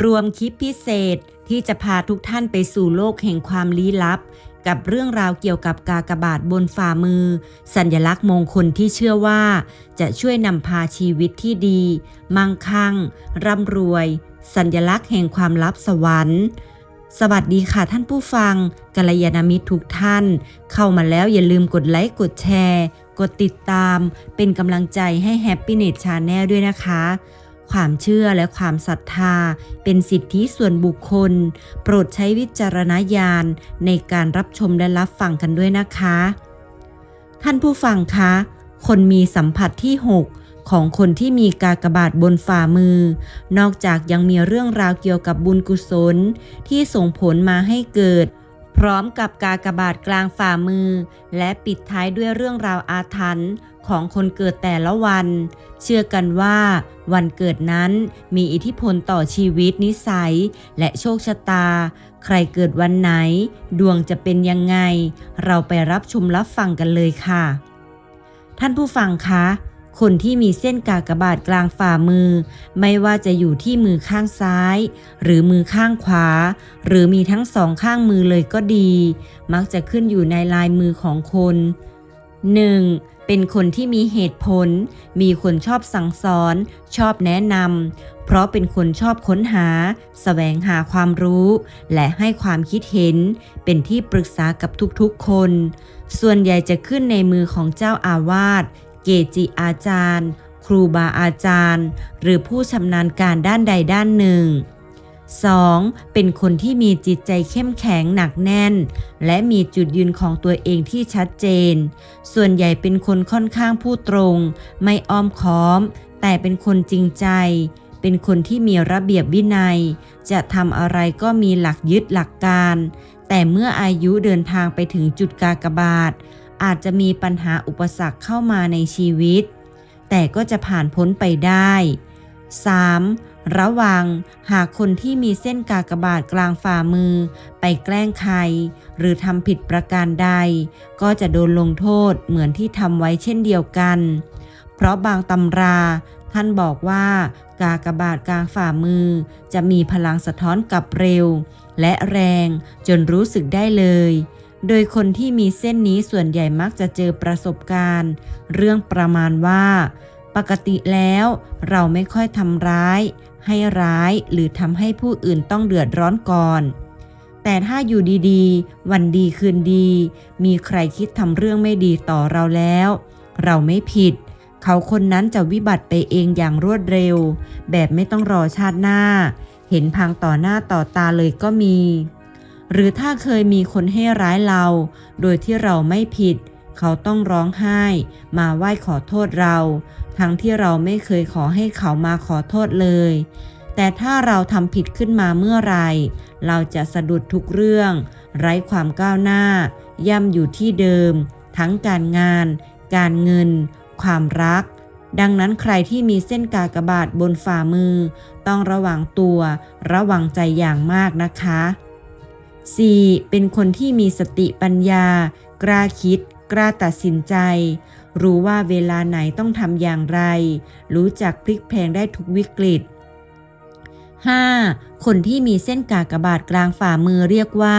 รวมคลิปพิเศษที่จะพาทุกท่านไปสู่โลกแห่งความลี้ลับ กับเรื่องราวเกี่ยวกับกากบาทบนฝ่ามือ สัญลักษณ์มงคลที่เชื่อว่า จะช่วยนำพาชีวิตที่ดี มั่งคั่ง ร่ำรวย สัญลักษณ์แห่งความลับสวรรค์สวัสดีค่ะท่านผู้ฟังกัลยาณมิตรทุกท่าน เข้ามาแล้วอย่าลืมกดไลค์กดแชร์ กดติดตาม เป็นกำลังใจให้ Happy Net Channel ด้วยนะคะ ความเชื่อและความศรัทธา เป็นสิทธิส่วนบุคคล โปรดใช้วิจารณญาณในการรับชมและรับฟังกันด้วยนะคะ ท่านผู้ฟังคะ คนมีสัมผัสที่ 6ของคนที่มีกากบาทบนฝ่ามือ นอกจากยังมีเรื่องราวเกี่ยวกับบุญกุศลที่ส่งผลมาให้เกิด พร้อมกับกากบาทกลางฝ่ามือ และปิดท้ายด้วยเรื่องราวอาถรรพ์ของคนเกิดแต่ละวัน เชื่อกันว่า วันเกิดนั้นมีอิทธิพลต่อชีวิตนิสัย และโชคชะตา ใครเกิดวันไหน ดวงจะเป็นยังไง เราไปรับชมรับฟังกันเลยค่ะ ท่านผู้ฟังคะ คนที่มีเส้นกากบาทกลางฝ่ามือ ไม่ว่าจะอยู่ที่มือข้างซ้าย หรือมือข้างขวา หรือมีทั้งสองข้างมือเลยก็ดี มักจะขึ้นอยู่ในลายมือของคน 1. เป็นคนที่มีเหตุผล มีคนชอบสั่งสอน ชอบแนะนำเพราะเป็นคนชอบค้นหาแสวงหาความรู้ และให้ความคิดเห็น เป็นที่ปรึกษากับทุกๆคน ส่วนใหญ่จะขึ้นในมือของเจ้าอาวาส เกจิอาจารย์ ครูบาอาจารย์ หรือผู้ชำนาญการด้านใดด้านหนึ่ง 2. เป็นคนที่มีจิตใจเข้มแข็งหนักแน่น และมีจุดยืนของตัวเองที่ชัดเจน ส่วนใหญ่เป็นคนค่อนข้างพูดตรง ไม่อ้อมค้อม แต่เป็นคนจริงใจ เป็นคนที่มีระเบียบวินัย จะทำอะไรก็มีหลักยึดหลักการ แต่เมื่ออายุเดินทางไปถึงจุดกากบาท อาจจะมีปัญหาอุปสรรคเข้ามาในชีวิต แต่ก็จะผ่านพ้นไปได้ 3. ระวังหากคนที่มีเส้นกากบาทกลางฝ่ามือ ไปแกล้งใคร หรือทำผิดประการใด ก็จะโดนลงโทษเหมือนที่ทำไว้เช่นเดียวกัน เพราะบางตำราท่านบอกว่ากากบาทกลางฝ่ามือ จะมีพลังสะท้อนกลับเร็ว และแรงจนรู้สึกได้เลย โดยคนที่มีเส้นนี้ส่วนใหญ่มักจะเจอประสบการณ์ เรื่องประมาณว่า ปกติแล้วเราไม่ค่อยทำร้าย ให้ร้ายหรือทำให้ผู้อื่นต้องเดือดร้อนก่อน แต่ถ้าอยู่ดีๆ วันดีคืนดี มีใครคิดทำเรื่องไม่ดีต่อเราแล้ว เราไม่ผิด เขาคนนั้นจะวิบัติไปเองอย่างรวดเร็ว แบบไม่ต้องรอชาติหน้า เห็นพังต่อหน้าต่อตาเลยก็มี หรือถ้าเคยมีคนให้ร้ายเรา โดยที่เราไม่ผิด เขาต้องร้องไห้ มาไหว้ขอโทษเรา ทั้งที่เราไม่เคยขอให้เขามาขอโทษเลย แต่ถ้าเราทำผิดขึ้นมาเมื่อไร เราจะสะดุดทุกเรื่อง ไร้ความก้าวหน้า ย่ำอยู่ที่เดิม ทั้งการงาน การเงิน ความรักดังนั้นใครที่มีเส้นกากบาทบนฝ่ามือ ต้องระวังตัว ระวังใจอย่างมากนะคะ 4. เป็นคนที่มีสติปัญญา กล้าคิด กล้าตัดสินใจ รู้ว่าเวลาไหนต้องทำอย่างไร รู้จักพลิกแพลงได้ทุกวิกฤต 5. คนที่มีเส้นกากบาทกลางฝ่ามือเรียกว่า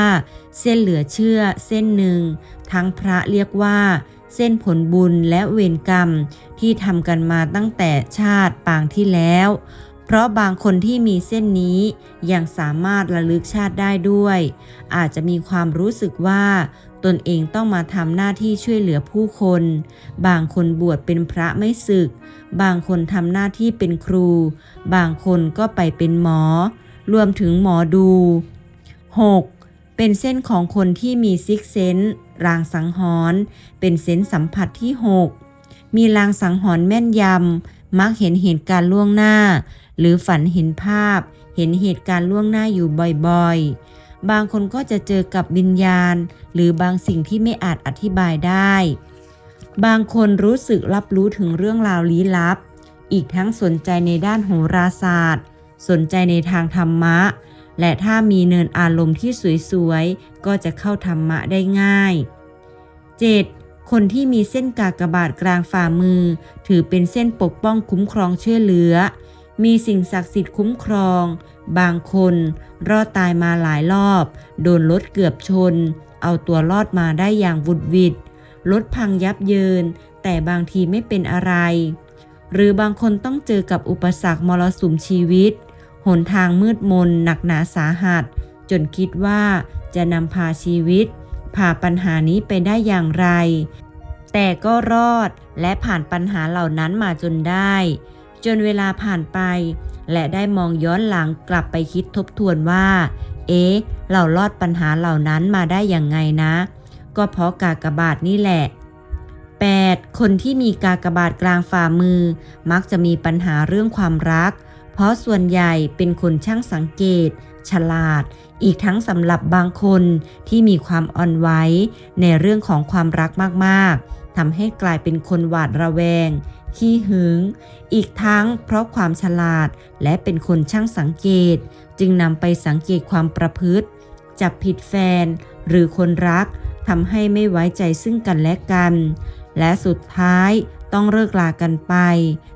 เส้นเหลือเชื่อ เส้นหนึ่ง ทั้งพระเรียกว่า เส้นผลบุญและเวรกรรม ที่ทำกันมาตั้งแต่ชาติปางที่แล้ว เพราะบางคนที่มีเส้นนี้ยังสามารถระลึกชาติได้ด้วย อาจจะมีความรู้สึกว่า ตนเองต้องมาทำหน้าที่ช่วยเหลือผู้คน บางคนบวชเป็นพระไม่ศึก บางคนทำหน้าที่เป็นครู บางคนก็ไปเป็นหมอ รวมถึงหมอดู 6. เป็นเส้นของคนที่มีซิกเซนส์รางสังหรณ์เป็นเซนส์สัมผัสที่ 6 มีรางสังหรณ์แม่นยำ มักเห็นเหตุการณ์ล่วงหน้า หรือฝันเห็นภาพ เห็นเหตุการณ์ล่วงหน้าอยู่บ่อยๆ บางคนก็จะเจอกับวิญญาณ หรือบางสิ่งที่ไม่อาจอธิบายได้ บางคนรู้สึกรับรู้ถึงเรื่องราวลี้ลับ อีกทั้งสนใจในด้านโหราศาสตร์ สนใจในทางธรรมะ และถ้ามีเนินอารมณ์ที่สวยๆ ก็จะเข้าธรรมะได้ง่าย 7. คนที่มีเส้นกากบาทกลางฝ่ามือ ถือเป็นเส้นปกป้องคุ้มครองช่วยเหลือ มีสิ่งศักดิ์สิทธิ์คุ้มครอง บางคน รอดตายมาหลายรอบ โดนรถเกือบชน เอาตัวรอดมาได้อย่างวุดวิดรถพังยับเยิน แต่บางทีไม่เป็นอะไร หรือบางคนต้องเจอกับอุปสรรคมรสุมชีวิต หนทางมืดมนหนักหนาสาหัส จนคิดว่าจะนำพาชีวิตผ่าปัญหานี้ไปได้อย่างไร แต่ก็รอดและผ่านปัญหาเหล่านั้นมาจนได้ จนเวลาผ่านไป และได้มองย้อนหลังกลับไปคิดทบทวนว่า เอ๊ะ เรารอดปัญหาเหล่านั้นมาได้อย่างไงนะ ก็เพราะกากบาทนี่แหละ 8. คนที่มีกากบาทกลางฝ่ามือ มักจะมีปัญหาเรื่องความรัก เพราะส่วนใหญ่เป็นคนช่างสังเกต ฉลาด อีกทั้งสำหรับบางคนที่มีความอ่อนไหวในเรื่องของความรักมากๆ ทำให้กลายเป็นคนหวาดระแวง ขี้หึง อีกทั้งเพราะความฉลาดและเป็นคนช่างสังเกต จึงนำไปสังเกตความประพฤติ จับผิดแฟน หรือคนรักทำให้ไม่ไว้ใจซึ่งกันและกัน และสุดท้าย ต้องเลิกลากันไป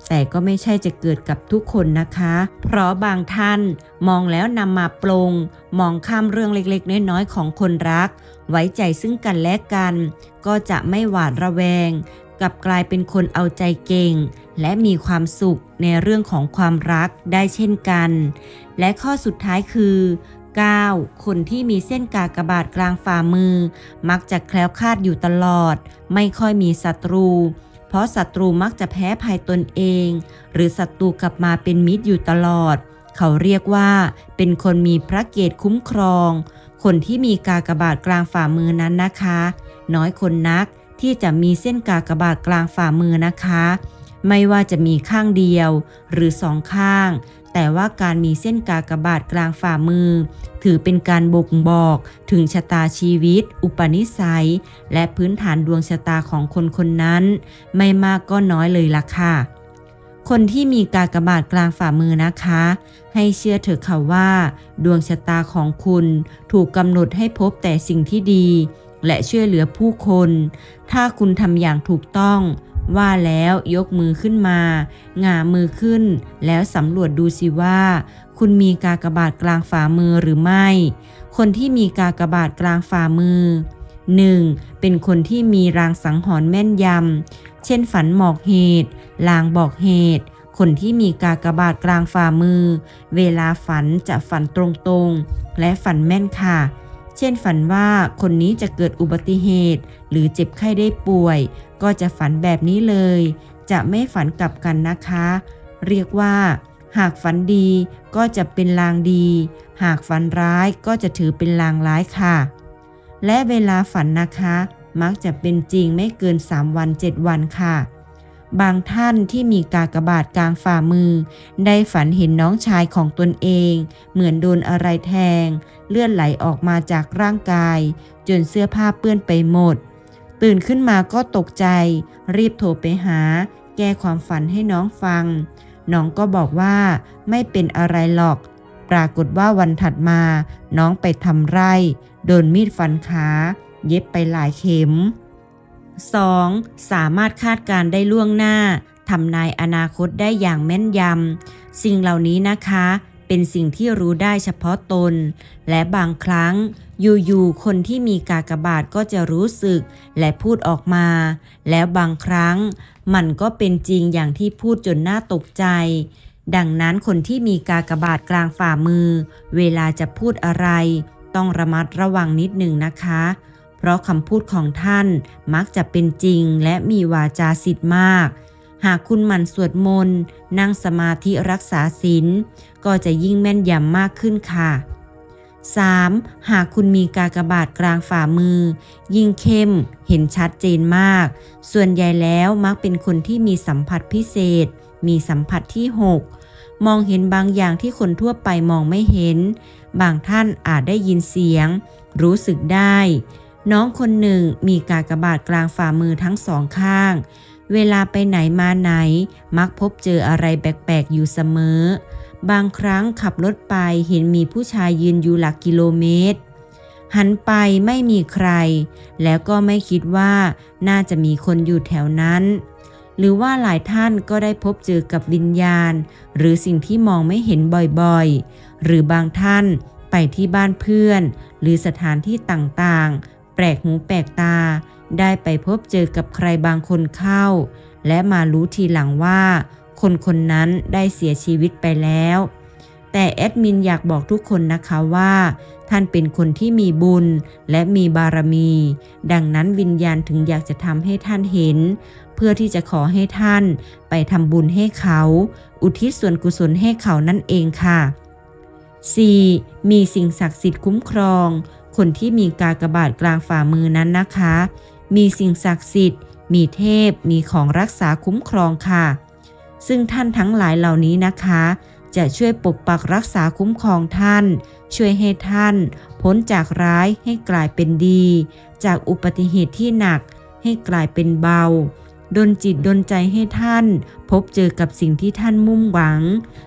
แต่ก็ไม่ใช่จะเกิดกับทุกคนนะคะ เพราะบางท่านมองแล้วนำมาปลงมองข้ามเรื่องเล็กๆ น้อยๆ ของคนรัก ไว้ใจซึ่งกันและกัน ก็จะไม่หวาดระแวงกลับกลายเป็นคนเอาใจเก่ง และมีความสุขในเรื่องของความรักได้เช่นกัน และข้อสุดท้ายคือ 9. คนที่มีเส้นกากบาทกลางฝ่ามือ มักจะแคล้วคลาดอยู่ตลอด ไม่ค่อยมีศัตรู เพราะศัตรูมักจะแพ้ภัยตนเอง หรือศัตรูกลับมาเป็นมิตรอยู่ตลอด เขาเรียกว่า เป็นคนมีพระเกตคุ้มครอง คนที่มีกากบาทกลางฝ่ามือนั้นนะคะ น้อยคนนักที่จะมีเส้นกากบาทกลางฝ่ามือนะคะ ไม่ว่าจะมีข้างเดียวหรือสองข้าง แต่ว่าการมีเส้นกากบาทกลางฝ่ามือ ถือเป็นการบ่งบอกถึงชะตาชีวิต อุปนิสัย และพื้นฐานดวงชะตาของคนคนนั้น ไม่มากก็น้อยเลยล่ะค่ะ คนที่มีกากบาทกลางฝ่ามือนะคะ ให้เชื่อเถอะค่ะว่า ดวงชะตาของคุณถูกกำหนดให้พบแต่สิ่งที่ดี และช่วยเหลือผู้คน ถ้าคุณทำอย่างถูกต้อง ว่าแล้วยกมือขึ้นมาหงามือขึ้น แล้วสำรวจดูสิว่า คุณมีกากบาทกลางฝ่ามือหรือไม่ คนที่มีกากบาทกลางฝ่ามือ 1. เป็นคนที่มีรางสังหรณ์แม่นยำ เช่นฝันหมอกเหตุ ลางบอกเหตุ คนที่มีกากบาทกลางฝ่ามือ เวลาฝันจะฝันตรงๆ และฝันแม่นค่ะ เช่นฝันว่าคนนี้จะเกิดอุบัติเหตุ หรือเจ็บไข้ได้ป่วย ก็จะฝันแบบนี้เลย จะไม่ฝันกลับกันนะคะ เรียกว่า หากฝันดีก็จะเป็นลางดี หากฝันร้ายก็จะถือเป็นลางร้ายค่ะ และเวลาฝันนะคะ มักจะเป็นจริงไม่เกิน 3 วัน 7 วันค่ะ บางท่านที่มีกากบาทกลางฝ่ามือ ได้ฝันเห็นน้องชายของตนเอง เหมือนโดนอะไรแทง เลือดไหลออกมาจากร่างกาย จนเสื้อผ้าเปื้อนไปหมด ตื่นขึ้นมาก็ตกใจ รีบโทรไปหา แก้ความฝันให้น้องฟัง น้องก็บอกว่าไม่เป็นอะไรหรอก ปรากฏว่าวันถัดมา น้องไปทำไร่ โดนมีดฟันขา เย็บไปหลายเข็ม 2. สามารถคาดการได้ล่วงหน้าทำนายอนาคตได้อย่างแม่นยำ สิ่งเหล่านี้นะคะ เป็นสิ่งที่รู้ได้เฉพาะตน และบางครั้ง อยู่ๆคนที่มีกากบาทก็จะรู้สึกและพูดออกมา แล้วบางครั้ง มันก็เป็นจริงอย่างที่พูดจนน่าตกใจ ดังนั้นคนที่มีกากบาทกลางฝ่ามือ เวลาจะพูดอะไร ต้องระมัดระวังนิดหนึ่งนะคะ เพราะคำพูดของท่านมักจะเป็นจริงและมีวาจาสิทธิ์มาก หากคุณหมั่นสวดมนต์นั่งสมาธิรักษาศีลก็จะยิ่งแม่นยำมากขึ้นค่ะ 3. หากคุณมีกากบาทกลางฝ่ามือ ยิ่งเข้มเห็นชัดเจนมาก ส่วนใหญ่แล้วมักเป็นคนที่มีสัมผัสพิเศษ มีสัมผัสที่ 6 มองเห็นบางอย่างที่คนทั่วไปมองไม่เห็น บางท่านอาจได้ยินเสียง รู้สึกได้ น้องคนหนึ่งมีกากบาทกลางฝ่ามือทั้งสองข้าง เวลาไปไหนมาไหน มักพบเจออะไรแปลกๆอยู่เสมอ บางครั้งขับรถไปเห็นมีผู้ชายยืนอยู่หลักกิโลเมตร หันไปไม่มีใคร แล้วก็ไม่คิดว่าน่าจะมีคนอยู่แถวนั้น หรือว่าหลายท่านก็ได้พบเจอกับวิญญาณ หรือสิ่งที่มองไม่เห็นบ่อยๆ หรือบางท่านไปที่บ้านเพื่อน หรือสถานที่ต่างๆ แปลกหูแปลกตา ได้ไปพบเจอกับใครบางคนเข้า และมารู้ทีหลังว่า คนคนนั้นได้เสียชีวิตไปแล้ว แต่แอดมินอยากบอกทุกคนนะคะว่า ท่านเป็นคนที่มีบุญและมีบารมี ดังนั้นวิญญาณถึงอยากจะทำให้ท่านเห็น เพื่อที่จะขอให้ท่านไปทำบุญให้เขา อุทิศส่วนกุศลให้เขานั่นเองค่ะ 4. มีสิ่งศักดิ์สิทธิ์คุ้มครอง คนที่มีกากบาทกลางฝ่ามือนั้นนะคะ มีสิ่งศักดิ์สิทธิ์ มีเทพ มีของรักษาคุ้มครองค่ะ ซึ่งท่านทั้งหลายเหล่านี้นะคะ จะช่วยปกปักรักษาคุ้มครองท่าน ช่วยให้ท่าน พ้นจากร้ายให้กลายเป็นดี จากอุบัติเหตุที่หนักให้กลายเป็นเบาดนจิตดนใจให้ท่าน พบเจอกับสิ่งที่ท่านมุ่งหวัง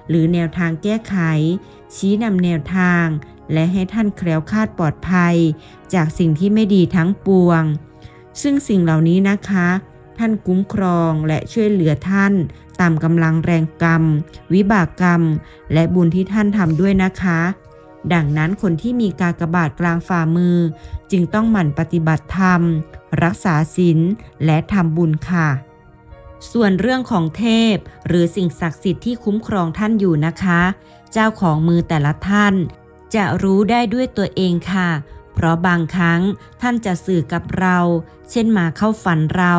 หรือแนวทางแก้ไข ชี้นำแนวทาง และให้ท่านแคล้วคลาดปลอดภัย จากสิ่งที่ไม่ดีทั้งปวง ซึ่งสิ่งเหล่านี้นะคะ ท่านคุ้มครองและช่วยเหลือท่าน ตามกำลังแรงกรรม วิบากกรรม และบุญที่ท่านทำด้วยนะคะ ดังนั้นคนที่มีกากบาทกลางฝ่ามือ จึงต้องหมั่นปฏิบัติธรรม รักษาศีลและทำบุญค่ะส่วนเรื่องของเทพ หรือสิ่งศักดิ์สิทธิ์ที่คุ้มครองท่านอยู่นะคะ เจ้าของมือแต่ละท่าน จะรู้ได้ด้วยตัวเองค่ะ เพราะบางครั้งท่านจะสื่อกับเรา เช่นมาเข้าฝันเรา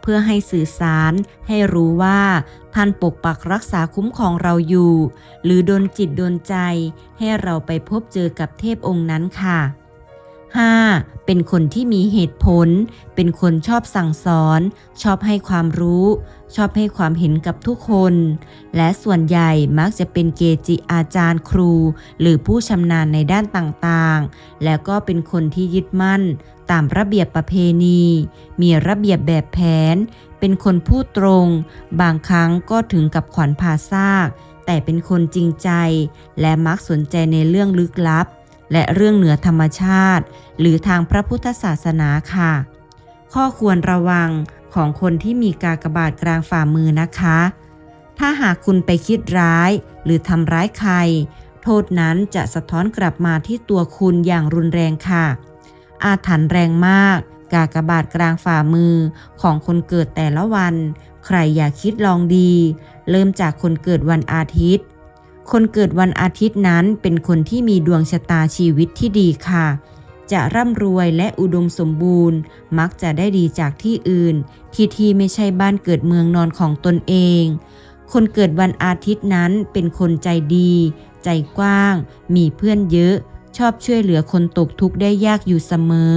เพื่อให้สื่อสารให้รู้ว่า ท่านปกปักรักษาคุ้มของเราอยู่ หรือดนจิตดนใจ ให้เราไปพบเจอกับเทพองค์นั้นค่ะ 5. เป็นคนที่มีเหตุผล เป็นคนชอบสั่งสอน ชอบให้ความรู้ ชอบให้ความเห็นกับทุกคน และส่วนใหญ่มักจะเป็นเกจิอาจารย์ครู หรือผู้ชำนาญในด้านต่างๆ แล้วก็เป็นคนที่ยึดมั่น ตามระเบียบประเพณี มีระเบียบแบบแผน เป็นคนพูดตรง บางครั้งก็ถึงกับขวัญผาซาก แต่เป็นคนจริงใจ และมักสนใจในเรื่องลึกลับ และเรื่องเหนือธรรมชาติ หรือทางพระพุทธศาสนาค่ะ ข้อควรระวังของคนที่มีกากบาทกลางฝ่ามือนะคะ ถ้าหากคุณไปคิดร้าย หรือทำร้ายใคร โทษนั้นจะสะท้อนกลับมาที่ตัวคุณอย่างรุนแรงค่ะ อาถรรพ์แรงมาก กากบาทกลางฝ่ามือของคนเกิดแต่ละวัน ใครอยากคิดลองดี เริ่มจากคนเกิดวันอาทิตย์ คนเกิดวันอาทิตย์นั้นเป็นคนที่มีดวงชะตาชีวิตที่ดีค่ะ จะร่ำรวยและอุดมสมบูรณ์ มักจะได้ดีจากที่อื่น ที่ที่ไม่ใช่บ้านเกิดเมืองนอนของตนเอง คนเกิดวันอาทิตย์นั้นเป็นคนใจดี ใจกว้าง มีเพื่อนเยอะ ชอบช่วยเหลือคนตกทุกข์ได้ยากอยู่เสมอ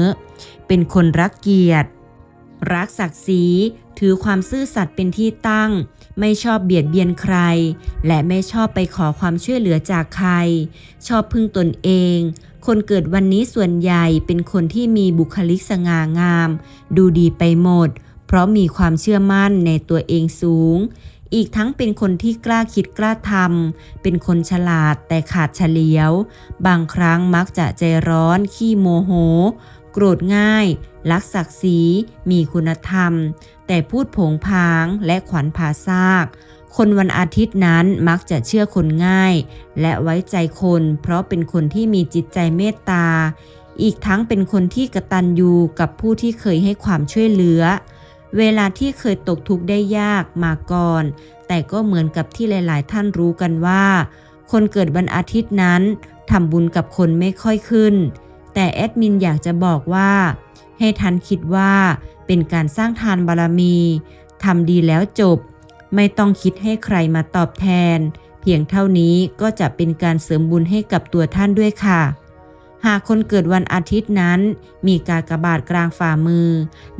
เป็นคนรักเกียรติ รักศักดิ์ศรีถือความซื่อสัตย์เป็นที่ตั้ง ไม่ชอบเบียดเบียนใคร และไม่ชอบไปขอความช่วยเหลือจากใคร ชอบพึ่งตนเอง คนเกิดวันนี้ส่วนใหญ่เป็นคนที่มีบุคลิกสง่างาม ดูดีไปหมด เพราะมีความเชื่อมั่นในตัวเองสูง อีกทั้งเป็นคนที่กล้าคิดกล้าทำเป็นคนฉลาดแต่ขาดเฉลียว บางครั้งมักจะใจร้อน ขี้โมโห โกรธง่าย ลักศักดิ์ศรีมีคุณธรรม แต่พูดผงผางและขวัญผาซาก คนวันอาทิตย์นั้นมักจะเชื่อคนง่าย และไว้ใจคนเพราะเป็นคนที่มีจิตใจเมตตา อีกทั้งเป็นคนที่กระตันยูกับผู้ที่เคยให้ความช่วยเหลือ เวลาที่เคยตกทุกข์ได้ยากมาก่อน แต่ก็เหมือนกับที่หลาย ๆ ท่านรู้กันว่า คนเกิดวันอาทิตย์นั้นทำบุญกับคนไม่ค่อยขึ้น แต่แอดมินอยากจะบอกว่า ให้ท่านคิดว่าเป็นการสร้างทานบารมีทำดีแล้วจบ ไม่ต้องคิดให้ใครมาตอบแทน เพียงเท่านี้ก็จะเป็นการเสริมบุญให้กับตัวท่านด้วยค่ะ หากคนเกิดวันอาทิตย์นั้น มีกากบาทกลางฝ่ามือ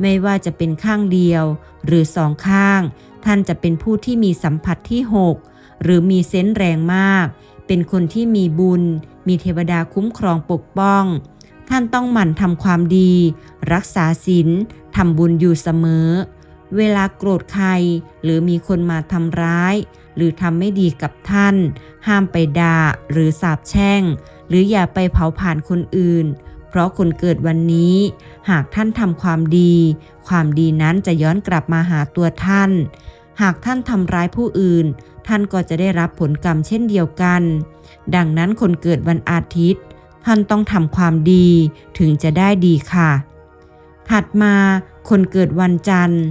ไม่ว่าจะเป็นข้างเดียว หรือสองข้าง ท่านจะเป็นผู้ที่มีสัมผัสที่ 6 หรือมีเซนส์แรงมาก เป็นคนที่มีบุญ มีเทวดาคุ้มครองปกป้อง ท่านต้องหมั่นทำความดี รักษาศีลทำบุญอยู่เสมอ เวลาโกรธใคร หรือมีคนมาทำร้าย หรือทำไม่ดีกับท่าน ห้ามไปด่าหรือสาปแช่ง หรืออย่าไปเผาผ่านคนอื่น เพราะคนเกิดวันนี้ หากท่านทำความดี ความดีนั้นจะย้อนกลับมาหาตัวท่าน หากท่านทำร้ายผู้อื่น ท่านก็จะได้รับผลกรรมเช่นเดียวกัน ดังนั้นคนเกิดวันอาทิตย์ ท่านต้องทำความดีถึงจะได้ดีค่ะ ถัดมาคนเกิดวันจันทร์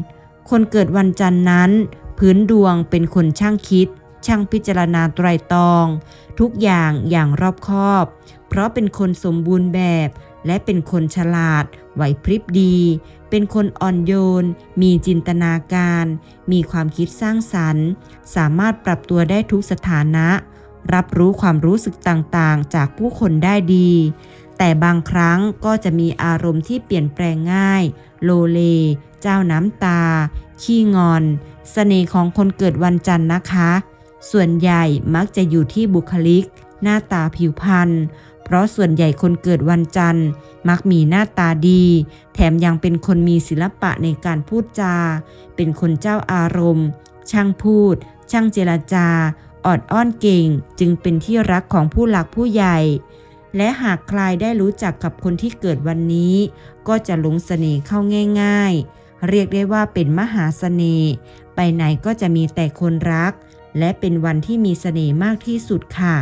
คนเกิดวันจันทร์นั้น พื้นดวงเป็นคนช่างคิด ช่างพิจารณาไตรตรอง ทุกอย่างอย่างรอบคอบ เพราะเป็นคนสมบูรณ์แบบ และเป็นคนฉลาด ไหวพริบดี เป็นคนอ่อนโยน มีจินตนาการ มีความคิดสร้างสรรค์ สามารถปรับตัวได้ทุกสถานะ รับรู้ความรู้สึกต่างๆ จากผู้คนได้ดี แต่บางครั้งก็จะมีอารมณ์ที่เปลี่ยนแปลงง่าย โลเล เจ้าน้ำตา ขี้งอนเสน่ห์ของคนเกิดวันจันทร์นะคะ ส่วนใหญ่มักจะอยู่ที่บุคลิก หน้าตาผิวพรรณเพราะส่วนใหญ่คนเกิดวันจันทร์ มักมีหน้าตาดี แถมยังเป็นคนมีศิลปะในการพูดจา เป็นคนเจ้าอารมณ์ ช่างพูด ช่างเจรจา ออดอ้อนเก่งจึงเป็นที่รักของผู้หลักผู้ใหญ่ และหากใครได้รู้จักกับคนที่เกิดวันนี้ ก็จะหลงเสน่ห์เข้าง่าย ๆ เรียกได้ว่าเป็นมหาเสน่ห์ ไปไหนก็จะมีแต่คนรัก และเป็นวันที่มีเสน่ห์มากที่สุดค่ะ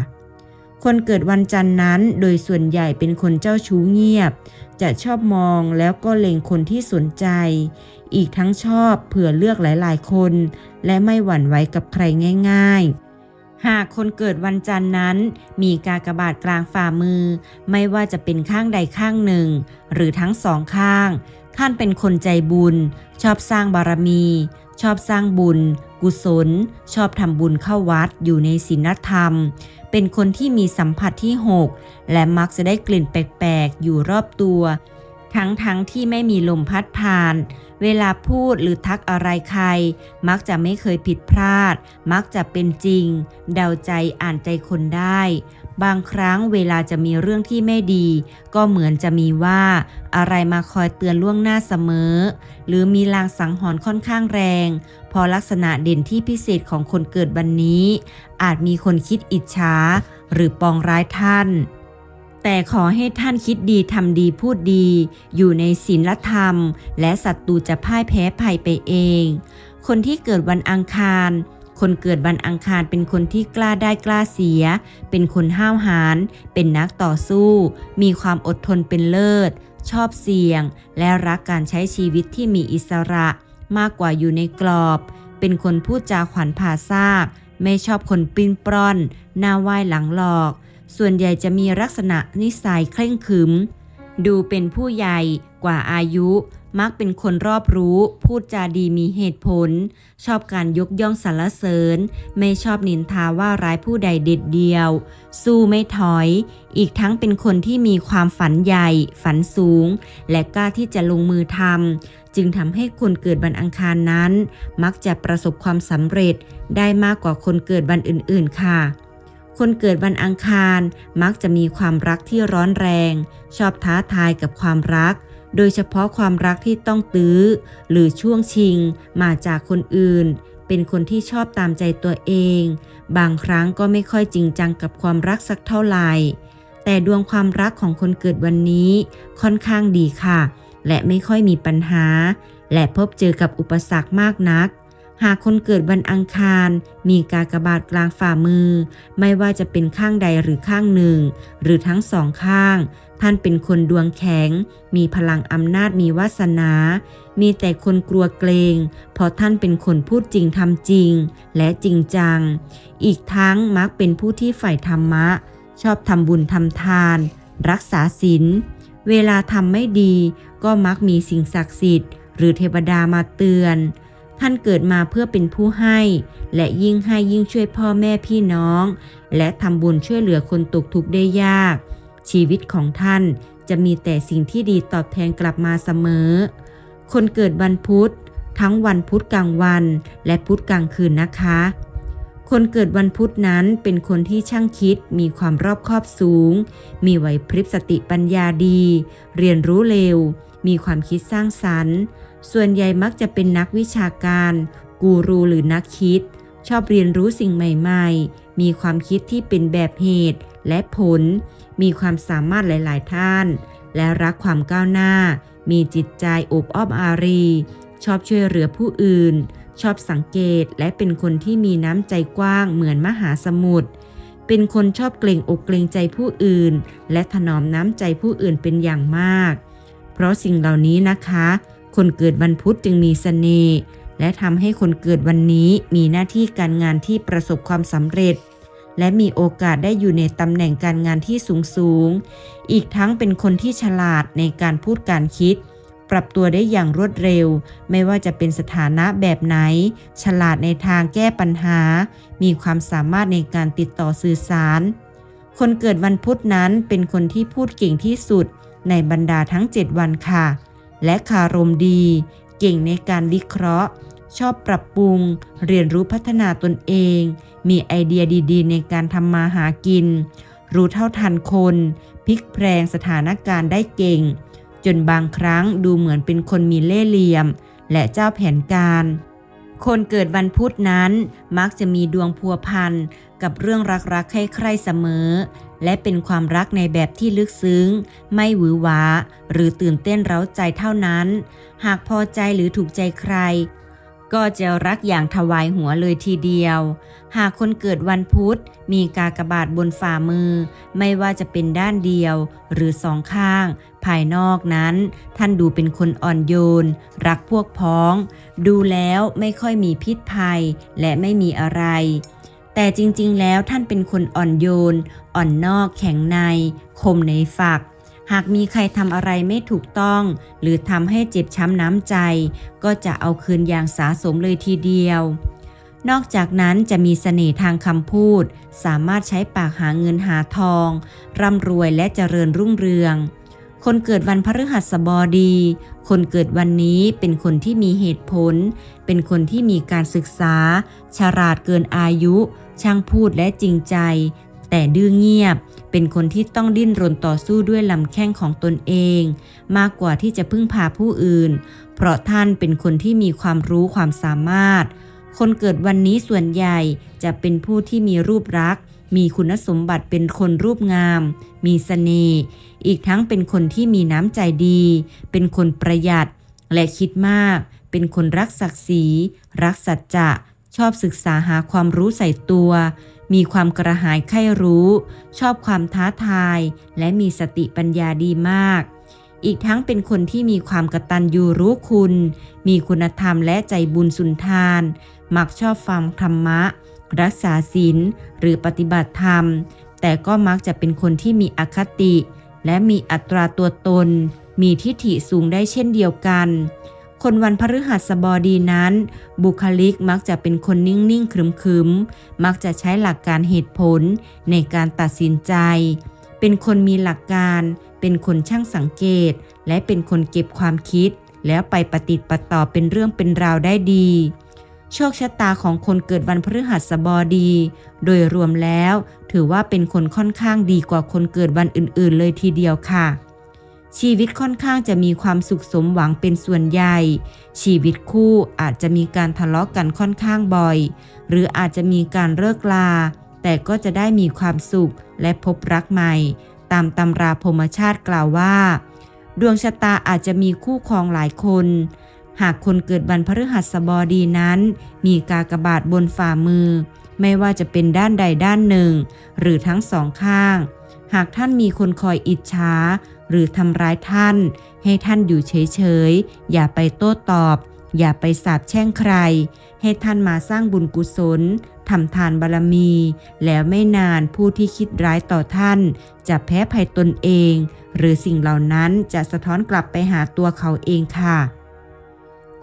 คนเกิดวันจันทร์นั้นโดยส่วนใหญ่เป็นคนเจ้าชู้เงียบ จะชอบมองแล้วก็เล็งคนที่สนใจ อีกทั้งชอบเผื่อเลือกหลายๆ คน และไม่หวั่นไหวกับใครง่าย ๆ หากคนเกิดวันจันทร์นั้น มีกากบาทกลางฝ่ามือ ไม่ว่าจะเป็นข้างใดข้างหนึ่ง หรือทั้งสองข้าง ท่านเป็นคนใจบุญ ชอบสร้างบารมี ชอบสร้างบุญ กุศล ชอบทำบุญเข้าวัดอยู่ในศีลธรรม เป็นคนที่มีสัมผัสที่ 6 และมักจะได้กลิ่นแปลกๆ อยู่รอบตัว ทั้งๆทที่ไม่มีลมพัดผ่าน เวลาพูดหรือทักอะไรใคร มักจะไม่เคยผิดพลาด มักจะเป็นจริง เดาใจอ่านใจคนได้ บางครั้งเวลาจะมีเรื่องที่ไม่ดี ก็เหมือนจะมีว่า อะไรมาคอยเตือนล่วงหน้าเสมอ หรือมีลางสังหรณ์ค่อนข้างแรง พอลักษณะเด่นที่พิเศษของคนเกิดวันนี้ อาจมีคนคิดอิจฉาหรือปองร้ายท่าน แต่ขอให้ท่านคิดดีทำดีพูดดี อยู่ในศีลธรรม และศัตรูจะพ่ายแพ้ภัยไปเอง คนที่เกิดวันอังคาร คนเกิดวันอังคารเป็นคนที่กล้าได้กล้าเสีย เป็นคนห้าวหาญเป็นนักต่อสู้ มีความอดทนเป็นเลิศ ชอบเสี่ยง และรักการใช้ชีวิตที่มีอิสระมากกว่าอยู่ในกรอบ เป็นคนพูดจาขวัญผ่าซาก ไม่ชอบคนปิ้นปล้อน หน้าไหว้หลังหลอก ส่วนใหญ่จะมีลักษณะนิสัยเคร่งขรึม ดูเป็นผู้ใหญ่กว่าอายุ มักเป็นคนรอบรู้ พูดจาดีมีเหตุผล ชอบการยกย่องสรรเสริญ ไม่ชอบนินทาว่าร้ายผู้ใดเด็ดเดียว สู้ไม่ถอย อีกทั้งเป็นคนที่มีความฝันใหญ่ ฝันสูง และกล้าที่จะลงมือทำจึงทำให้คนเกิดวันอังคารนั้น มักจะประสบความสำเร็จได้มากกว่าคนเกิดวันอื่น ๆ ค่ะ คนเกิดวันอังคารมักจะมีความรักที่ร้อนแรง ชอบท้าทายกับความรัก โดยเฉพาะความรักที่ต้องตื้อ หรือช่วงชิง มาจากคนอื่น เป็นคนที่ชอบตามใจตัวเอง บางครั้งก็ไม่ค่อยจริงจังกับความรักสักเท่าไหร่ แต่ดวงความรักของคนเกิดวันนี้ค่อนข้างดีค่ะ และไม่ค่อยมีปัญหา และพบเจอกับอุปสรรคมากนัก หากคนเกิดวันอังคาร มีกากบาทกลางฝ่ามือ ไม่ว่าจะเป็นข้างใดหรือข้างหนึ่ง หรือทั้งสองข้าง ท่านเป็นคนดวงแข็ง มีพลังอำนาจมีวาสนา มีแต่คนกลัวเกรง เพราะท่านเป็นคนพูดจริงทำจริง และจริงจัง อีกทั้งมักเป็นผู้ที่ใฝ่ธรรมะ ชอบทำบุญทำทาน รักษาศีลเวลาทำไม่ดี ก็มักมีสิ่งศักดิ์สิทธิ์ หรือเทวดามาเตือน ท่านเกิดมาเพื่อเป็นผู้ให้ และยิ่งให้ยิ่งช่วยพ่อแม่พี่น้อง และทำบุญช่วยเหลือคนตกทุกข์ได้ยาก ชีวิตของท่านจะมีแต่สิ่งที่ดีตอบแทนกลับมาเสมอ คนเกิดวันพุธ ทั้งวันพุธกลางวัน และพุธกลางคืนนะคะ คนเกิดวันพุธนั้นเป็นคนที่ช่างคิด มีความรอบคอบสูง มีไหวพริบสติปัญญาดี เรียนรู้เร็ว มีความคิดสร้างสรรค์ ส่วนใหญ่มักจะเป็นนักวิชาการ กูรูหรือนักคิด ชอบเรียนรู้สิ่งใหม่ๆ มีความคิดที่เป็นแบบเหตุและผล มีความสามารถหลายๆ ท่าน และรักความก้าวหน้า มีจิตใจอบอ้อมอารี ชอบช่วยเหลือผู้อื่น ชอบสังเกตและเป็นคนที่มีน้ำใจกว้างเหมือนมหาสมุทรเป็นคนชอบเกรงอกเกรงใจผู้อื่น และถนอมน้ำใจผู้อื่นเป็นอย่างมาก เพราะสิ่งเหล่านี้นะคะ คนเกิดวันพุธจึงมีเสน่ห์และทำให้คนเกิดวันนี้มีหน้าที่การงานที่ประสบความสำเร็จ และมีโอกาสได้อยู่ในตำแหน่งการงานที่สูงสูง อีกทั้งเป็นคนที่ฉลาดในการพูดการคิด ปรับตัวได้อย่างรวดเร็ว ไม่ว่าจะเป็นสถานะแบบไหน ฉลาดในทางแก้ปัญหา มีความสามารถในการติดต่อสื่อสาร คนเกิดวันพุธนั้นเป็นคนที่พูดเก่งที่สุดในบรรดาทั้ง 7 วันค่ะ และคารมดี เก่งในการวิเคราะห์ ชอบปรับปรุง เรียนรู้พัฒนาตนเอง มีไอเดียดีๆ ในการทำมาหากิน รู้เท่าทันคนพลิกแพลงสถานการณ์ได้เก่ง จนบางครั้งดูเหมือนเป็นคนมีเล่ห์เหลี่ยม และเจ้าแผนการ คนเกิดวันพุธนั้นมักจะมีดวงพัวพันกับเรื่องรักๆใคร่ๆเสมอ และเป็นความรักในแบบที่ลึกซึ้ง ไม่หวือหวา หรือตื่นเต้นเร้าใจเท่านั้น หากพอใจหรือถูกใจใคร ก็จะรักอย่างถวายหัวเลยทีเดียว หากคนเกิดวันพุธมีกากบาทบนฝ่ามือ ไม่ว่าจะเป็นด้านเดียวหรือสองข้าง ภายนอกนั้น ท่านดูเป็นคนอ่อนโยน รักพวกพ้อง ดูแล้วไม่ค่อยมีพิษภัย และไม่มีอะไร แต่จริงๆแล้วท่านเป็นคนอ่อนโยน อ่อนนอกแข็งใน คมในฝัก หากมีใครทำอะไรไม่ถูกต้อง หรือทำให้เจ็บช้ำน้ำใจ ก็จะเอาคืนอย่างสาสมเลยทีเดียว นอกจากนั้นจะมีเสน่ห์ทางคำพูด สามารถใช้ปากหาเงินหาทอง ร่ำรวยและเจริญรุ่งเรือง คนเกิดวันพฤหัสบดี คนเกิดวันนี้เป็นคนที่มีเหตุผล เป็นคนที่มีการศึกษา ฉลาดเกินอายุ ช่างพูดและจริงใจ แต่ดื้อเงียบ เป็นคนที่ต้องดิ้นรนต่อสู้ด้วยลำแข้งของตนเอง มากกว่าที่จะพึ่งพาผู้อื่น เพราะท่านเป็นคนที่มีความรู้ความสามารถ คนเกิดวันนี้ส่วนใหญ่จะเป็นผู้ที่มีรูปรักษ์มีคุณสมบัติเป็นคนรูปงาม มีเสน่ห์ อีกทั้งเป็นคนที่มีน้ำใจดี เป็นคนประหยัด และคิดมาก เป็นคนรักศักดิ์ศรี รักสัจจะ ชอบศึกษาหาความรู้ใส่ตัว มีความกระหายใคร่รู้ ชอบความท้าทาย และมีสติปัญญาดีมาก อีกทั้งเป็นคนที่มีความกตัญญูรู้คุณ มีคุณธรรมและใจบุญสุนทาน มักชอบฟังธรรมะ รักษาศีลหรือปฏิบัติธรรม แต่ก็มักจะเป็นคนที่มีอคติ และมีอัตราตัวตน มีทิฐิสูงได้เช่นเดียวกัน คนวันพฤหัสบดีนั้น บุคลิกมักจะเป็นคนนิ่งๆขรึมๆ มักจะใช้หลักการเหตุผลในการตัดสินใจ เป็นคนมีหลักการ เป็นคนช่างสังเกต และเป็นคนเก็บความคิด แล้วไปปฏิติดปต่อเป็นเรื่องเป็นราวได้ดี โชคชะตาของคนเกิดวันพฤหัสบดี โดยรวมแล้ว ถือว่าเป็นคนค่อนข้างดีกว่าคนเกิดวันอื่นๆ เลยทีเดียวค่ะ ชีวิตค่อนข้างจะมีความสุขสมหวังเป็นส่วนใหญ่ ชีวิตคู่อาจจะมีการทะเลาะกกันค่อนข้างบ่อย หรืออาจจะมีการเลิกลา แต่ก็จะได้มีความสุขและพบรักใหม่ ตามตำราพรหมชาติกล่าวว่า ดวงชะตาอาจจะมีคู่ครองหลายคน หากคนเกิดวันพฤหัสบดีนั้น มีกากบาทบนฝ่ามือ ไม่ว่าจะเป็นด้านใดด้านหนึ่ง หรือทั้งสองข้าง หากท่านมีคนคอยอิจฉาหรือทำร้ายท่าน ให้ท่านอยู่เฉยๆ อย่าไปโต้ตอบ อย่าไปสาบแช่งใคร ให้ท่านมาสร้างบุญกุศลทำทานบารมี แล้วไม่นานผู้ที่คิดร้ายต่อท่าน จะแพ้ภัยตนเอง หรือสิ่งเหล่านั้นจะสะท้อนกลับไปหาตัวเขาเองค่ะ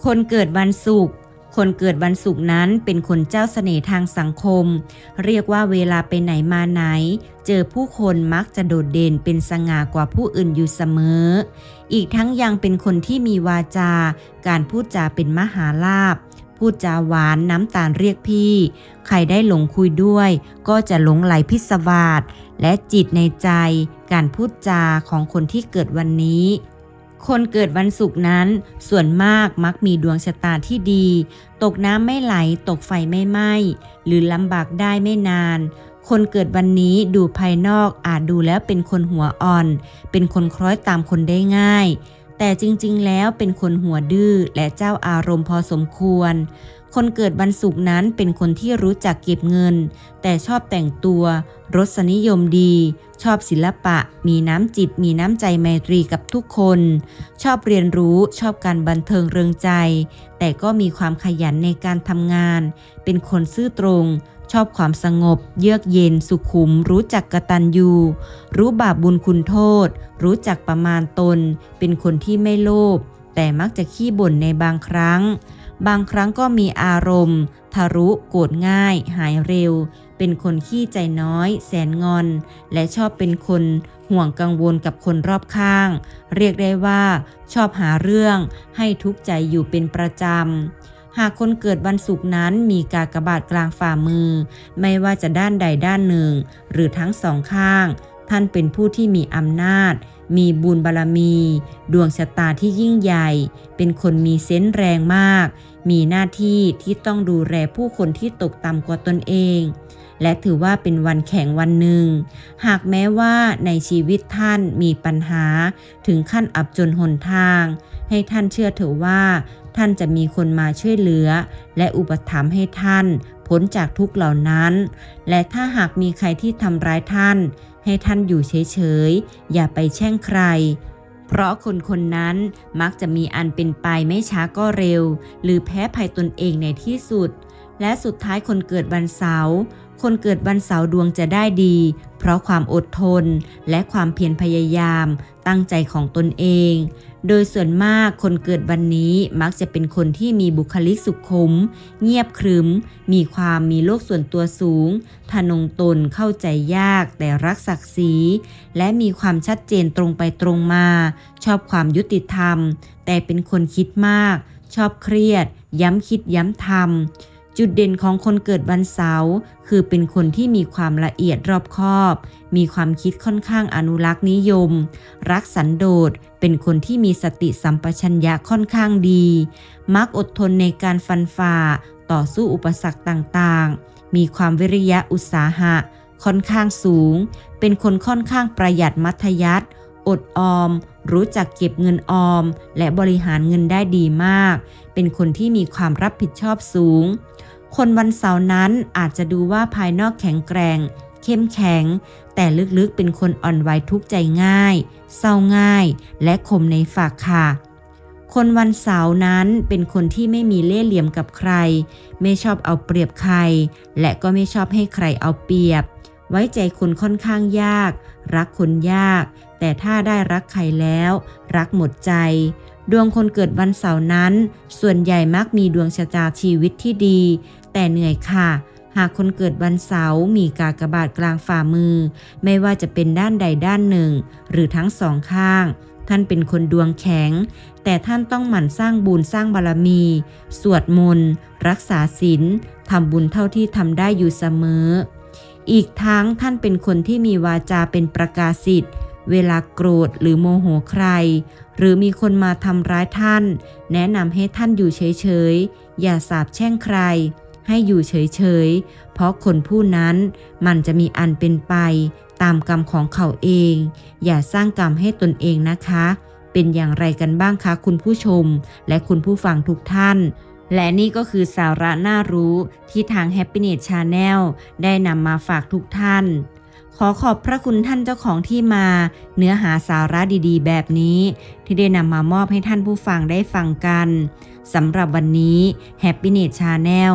คนเกิดวันศุกร์ คนเกิดวันศุกร์นั้นเป็นคนเจ้าเสน่ห์ทางสังคม เรียกว่าเวลาไปไหนมาไหน เจอผู้คนมักจะโดดเด่นเป็นสง่ากว่าผู้อื่นอยู่เสมอ อีกทั้งยังเป็นคนที่มีวาจา การพูดจาเป็นมหาลาภพูดจาหวานน้ำตาลเรียกพี่ ใครได้หลงคุยด้วย ก็จะหลงไหลพิศวาสและจิตในใจ การพูดจาของคนที่เกิดวันนี้ คนเกิดวันศุกร์นั้น ส่วนมากมักมีดวงชะตาที่ดี ตกน้ำไม่ไหล ตกไฟไม่ไหม้ หรือลำบากได้ไม่นาน คนเกิดวันนี้ดูภายนอกอาจดูแล้วเป็นคนหัวอ่อน เป็นคนคล้อยตามคนได้ง่าย แต่จริงๆ แล้วเป็นคนหัวดื้อและเจ้าอารมณ์พอสมควร คนเกิดวันศุกร์นั้นเป็นคนที่รู้จักเก็บเงิน แต่ชอบแต่งตัว รสนิยมดี ชอบศิลปะ มีน้ำจิต มีน้ำใจไมตรีกับทุกคน ชอบเรียนรู้ชอบการบันเทิงเริงใจ แต่ก็มีความขยันในการทำงาน เป็นคนซื่อตรง ชอบความสงบ เยือกเย็น สุขุม รู้จักกระตัญญูรู้บาปบุญคุณโทษ รู้จักประมาณตน เป็นคนที่ไม่โลภแต่มักจะขี้บ่นในบางครั้ง บางครั้งก็มีอารมณ์ ทะรุโกรธง่าย หายเร็ว เป็นคนขี้ใจน้อย แสนงอน และชอบเป็นคนห่วงกังวลกับคนรอบข้าง เรียกได้ว่า ชอบหาเรื่อง ให้ทุกข์ใจอยู่เป็นประจำหากคนเกิดวันศุกร์นั้นมีกากบาทกลางฝ่ามือ ไม่ว่าจะด้านใดด้านหนึ่ง หรือทั้งสองข้าง ท่านเป็นผู้ที่มีอำนาจ มีบุญบารมี ดวงชะตาที่ยิ่งใหญ่ เป็นคนมีเซนส์แรงมาก มีหน้าที่ที่ต้องดูแลผู้คนที่ตกต่ำกว่าตนเอง และถือว่าเป็นวันแข่งวันหนึ่ง หากแม้ว่าในชีวิตท่านมีปัญหา ถึงขั้นอับจนหนทาง ให้ท่านเชื่อเถอะว่า ท่านจะมีคนมาช่วยเหลือ และอุปถัมภ์ให้ท่านพ้นจากทุกเหล่านั้น และถ้าหากมีใครที่ทำร้ายท่าน ให้ท่านอยู่เฉยๆ อย่าไปแช่งใคร เพราะคนคนนั้นมักจะมีอันเป็นไปไม่ช้าก็เร็ว หรือแพ้ภัยตนเองในที่สุด และสุดท้ายคนเกิดวันเสาร์ คนเกิดวันเสาร์ดวงจะได้ดี เพราะความอดทนและความเพียรพยายาม ตั้งใจของตนเอง โดยส่วนมากคนเกิดวันนี้มักจะเป็นคนที่มีบุคลิกสุขุม เงียบครึม มีความมีโลกส่วนตัวสูง ทนงตนเข้าใจยากแต่รักศักดิ์ศรี และมีความชัดเจนตรงไปตรงมา ชอบความยุติธรรม แต่เป็นคนคิดมาก ชอบเครียด ย้ำคิดย้ำทำ จุดเด่นของคนเกิดวันเสาร์คือเป็นคนที่มีความละเอียดรอบคอบ มีความคิดค่อนข้างอนุรักษ์นิยม รักสันโดษ เป็นคนที่มีสติสัมปชัญญะค่อนข้างดี มักอดทนในการฟันฝ่า ต่อสู้อุปสรรคต่างๆ มีความวิริยะอุตสาหะ ค่อนข้างสูง เป็นคนค่อนข้างประหยัดมัธยัติอดออม รู้จักเก็บเงินออม และบริหารเงินได้ดีมาก เป็นคนที่มีความรับผิดชอบสูง คนวันเสาร์นั้นอาจจะดูว่าภายนอกแข็งแกร่ง เข้มแข็ง แต่ลึกๆเป็นคนอ่อนไหวทุกข์ใจง่าย เศร้าง่าย และคมในฝากค่ะ คนวันเสาร์นั้นเป็นคนที่ไม่มีเล่ห์เหลี่ยมกับใคร ไม่ชอบเอาเปรียบใคร และก็ไม่ชอบให้ใครเอาเปรียบ ไว้ใจคนค่อนข้างยาก รักคนยาก แต่ถ้าได้รักใครแล้ว รักหมดใจดวงคนเกิดวันเสาร์นั้น ส่วนใหญ่มักมีดวงชะตาชีวิตที่ดี แต่เหนื่อยค่ะ หากคนเกิดวันเสาร์มีกากบาทกลางฝ่ามือ ไม่ว่าจะเป็นด้านใดด้านหนึ่ง หรือทั้งสองข้าง ท่านเป็นคนดวงแข็ง แต่ท่านต้องหมั่นสร้างบุญสร้างบารมี สวดมนต์รักษาศีลทำบุญเท่าที่ทำได้อยู่เสมอ อีกทั้งท่านเป็นคนที่มีวาจาเป็นประกาศสิทธิ์เวลาโกรธหรือโมโหใคร หรือมีคนมาทำร้ายท่าน แนะนำให้ท่านอยู่เฉยๆ อย่าสาบแช่งใคร ให้อยู่เฉยๆ เพราะคนผู้นั้นมันจะมีอันเป็นไปตามกรรมของเขาเอง อย่าสร้างกรรมให้ตนเองนะคะ เป็นอย่างไรกันบ้างคะคุณผู้ชม และคุณผู้ฟังทุกท่านและนี่ก็คือสาระน่ารู้ที่ทาง Happiness Channel ได้นำมาฝากทุกท่าน ขอขอบพระคุณท่านเจ้าของที่มา เนื้อหาสาระดีๆ แบบนี้ ที่ได้นำมามอบให้ท่านผู้ฟังได้ฟังกันสำหรับวันนี้ Happiness Channel